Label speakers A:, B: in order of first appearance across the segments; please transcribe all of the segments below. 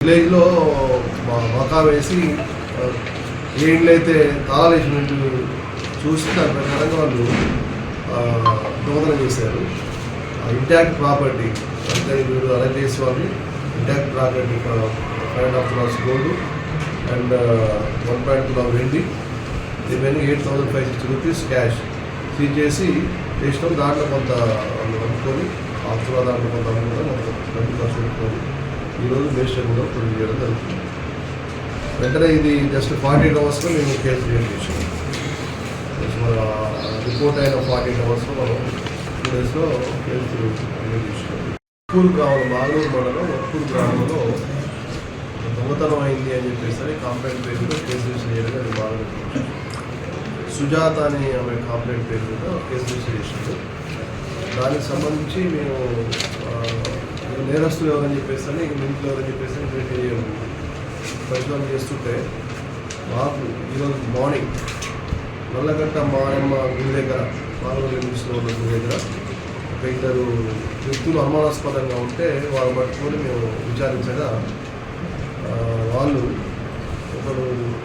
A: విలేజ్లో మకా వేసి ఏండ్లు అయితే తాళాలు చూసి దాని ప్రకారంగా వాళ్ళు దోహదనం చేశారు. ఇంటాక్ట్ ప్రాపర్టీ అంటే మీరు అలా చేసి వాళ్ళని intact property five and half class gold and one point two వెండి. Remaining eight thousand five sixty rupees cash seize చేసి చేసినాం దాంట్లో కొంత వాళ్ళు అమ్ముకొని ఆఫ్టర్ దాంట్లో కొంత అమ్ముకొని ట్వంటీ పర్సెంట్ పెట్టుకొని ఈరోజు మేస్టర్ కూడా ప్రొడ్యూస్ చేయడం జరుగుతుంది. వెంటనే ఇది జస్ట్ ఫార్టీ ఎయిట్ అవర్స్లో మేము కేసు క్రియేట్ చేసాము మన రిపోర్ట్ అయిన ఫార్టీ ఎయిట్ అవర్స్లో మనం టూ డేస్లో కేసు క్రియేట్ చేసాం ఒక్కూరు గ్రామం మాలూరు మండలం ఒక్కూరు గ్రామంలో దొంగతనం అయింది అని చెప్పేసి కంప్లైంట్ పేరు మీద కేసు రిజిస్టర్ చేయడం అది బాగా సుజాత అని ఆమె కంప్లైంట్ పేరు మీద కేసు రిజిస్టర్ చేసింది. దానికి సంబంధించి మేము నేరస్తులు ఎవరని చెప్పేసి అని ఇంట్లో ఎవరని చెప్పేసి మేము పరిశోధన చేస్తుంటే మాకు ఈరోజు మార్నింగ్ నల్లగట్ట మాయమ్మ గుడి దగ్గర పాల్గొని ఉన్న గుడి దగ్గర ఒక ఇద్దరు వ్యక్తులు అనుమానాస్పదంగా ఉంటే వాళ్ళు పట్టుకొని మేము విచారించగా వాళ్ళు ఒకడు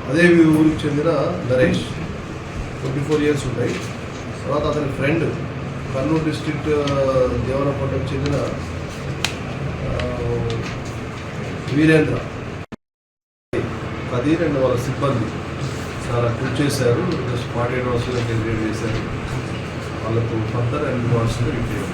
A: అదే ఊరికి చెందిన నరేష్ ట్వంటీ ఫోర్ ఇయర్స్ ఉంటాయి. తర్వాత అతని ఫ్రెండ్ కర్నూలు డిస్ట్రిక్ట్ దేవరకొండకు చెందిన వీరేంద్ర. పది రెండు వాళ్ళ సిబ్బంది చాలా కృషి చేశారు. జస్ట్ ఫార్టీ ఎయిట్ అవర్స్లో డెలివరీ చేశారు. వాళ్ళకు ఫర్దర్ అండ్ అవర్స్లో రిపేర్